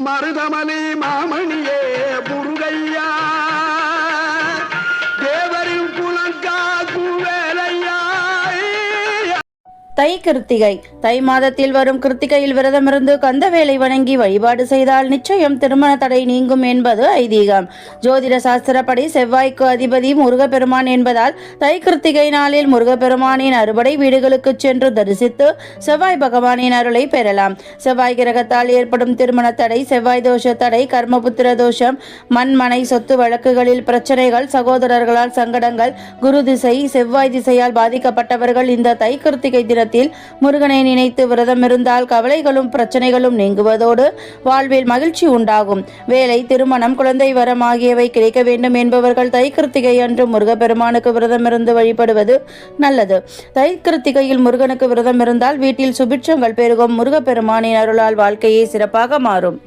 மருதமலை மாமணிய. தை கிருத்திகை. தை மாதத்தில் வரும் கிருத்திகையில் விரதமிருந்து கந்தவேலை வணங்கி வழிபாடு செய்தால் நிச்சயம் திருமண தடை நீங்கும் என்பது ஐதீகம். ஜோதிட சாஸ்திரப்படி செவ்வாய்க்கு அதிபதி முருகப்பெருமான் என்பதால் தை கிருத்திகை நாளில் முருகப்பெருமானின் அறுபடை வீடுகளுக்கு சென்று தரிசித்து செவ்வாய் பகவானின் அருளை பெறலாம். செவ்வாய் கிரகத்தால் ஏற்படும் திருமண தடை செவ்வாய் தோஷ தடை கர்மபுத்திர தோஷம் மண்மனை சொத்து வழக்குகளில் பிரச்சனைகள் சகோதரர்களால் சங்கடங்கள் குரு திசை செவ்வாய் திசையால் பாதிக்கப்பட்டவர்கள் இந்த தை கிருத்திகை நேரத்தில் முருகனை நினைத்து விரதம் இருந்தால் கவலைகளும் பிரச்சனைகளும் நீங்குவதோடு வாழ்வில் மகிழ்ச்சி உண்டாகும். வேலை திருமணம் குழந்தை வரம் ஆகியவை கிடைக்க வேண்டும் என்பவர்கள் தைக்கிருத்திகை அன்று முருகப்பெருமானுக்கு விரதமிருந்து வழிபடுவது நல்லது. தைக்கிருத்திகையில் முருகனுக்கு விரதம் இருந்தால் வீட்டில் சுபிட்சங்கள் பெருகும். முருகப்பெருமானின் அருளால் வாழ்க்கையே சிறப்பாக மாறும்.